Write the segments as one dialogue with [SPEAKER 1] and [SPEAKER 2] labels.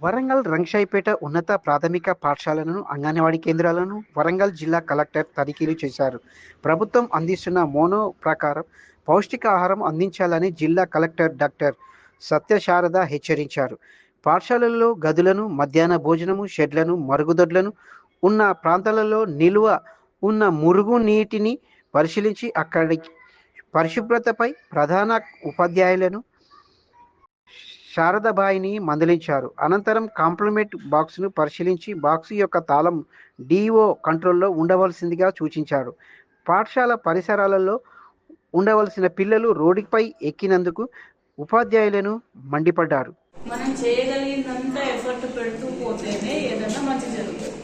[SPEAKER 1] వరంగల్ రంగశాయిపేట ఉన్నత ప్రాథమిక పాఠశాలను అంగన్వాడీ కేంద్రాలను వరంగల్ జిల్లా కలెక్టర్ తనిఖీలు చేశారు. ప్రభుత్వం అందిస్తున్న మోనో ప్రకారం పౌష్టికాహారం అందించాలని జిల్లా కలెక్టర్ డాక్టర్ సత్యశారద హెచ్చరించారు. పాఠశాలల్లో గదులను మధ్యాహ్న భోజనము షెడ్లను మరుగుదొడ్లను ఉన్న ప్రాంతాలలో నిల్వ ఉన్న మురుగు నీటిని పరిశీలించి అక్కడి పరిశుభ్రతపై ప్రధాన ఉపాధ్యాయులను శారదాబాయిని మందలించారు. అనంతరం కాంప్లిమెంట్ బాక్స్ను పరిశీలించి బాక్స్ యొక్క తాళం డిఓ కంట్రోల్లో ఉండవలసిందిగా సూచించారు. పాఠశాల పరిసరాలలో ఉండవలసిన పిల్లలు రోడ్డుపై ఎక్కినందుకు ఉపాధ్యాయులను మండిపడ్డారు.
[SPEAKER 2] మనం చేయగలిగినంత ఎఫర్ట్ పెడుతూ పోతేనే ఏదైనా మంచి జరుగుతుంది.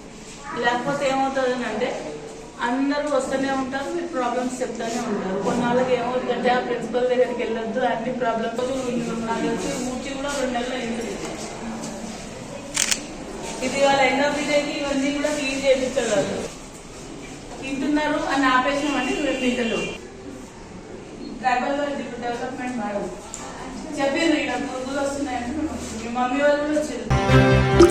[SPEAKER 2] లేకపోతే ఏమవుతుంది అంటే అందరూ వస్తూనే ఉంటారు మీరు ప్రాబ్లమ్స్ చెప్తానే ఉంటారు. వాళ్ళకి ఏమవుతుందంటే ఆ ప్రిన్సిపల్ దగ్గరికి వెళ్ళొద్దు అన్ని ప్రాబ్లమ్స్ నాకు తెలిసి మూర్చి కూడా రెండు నెలలు అయింది. ఇది వాళ్ళ ఎండ్ ఆఫ్ ది డేకి ఇవన్నీ కూడా క్లీన్ చేయించారు వాళ్ళు. తింటున్నారు అని ఆపేసినామంటే మీరు తింటలు ట్రైబల్ డెవలప్మెంట్ మేడం చెప్పారు ఇక్కడ పురుగులు వస్తున్నాయంటే మీ మమ్మీ వాళ్ళు కూడా వచ్చారు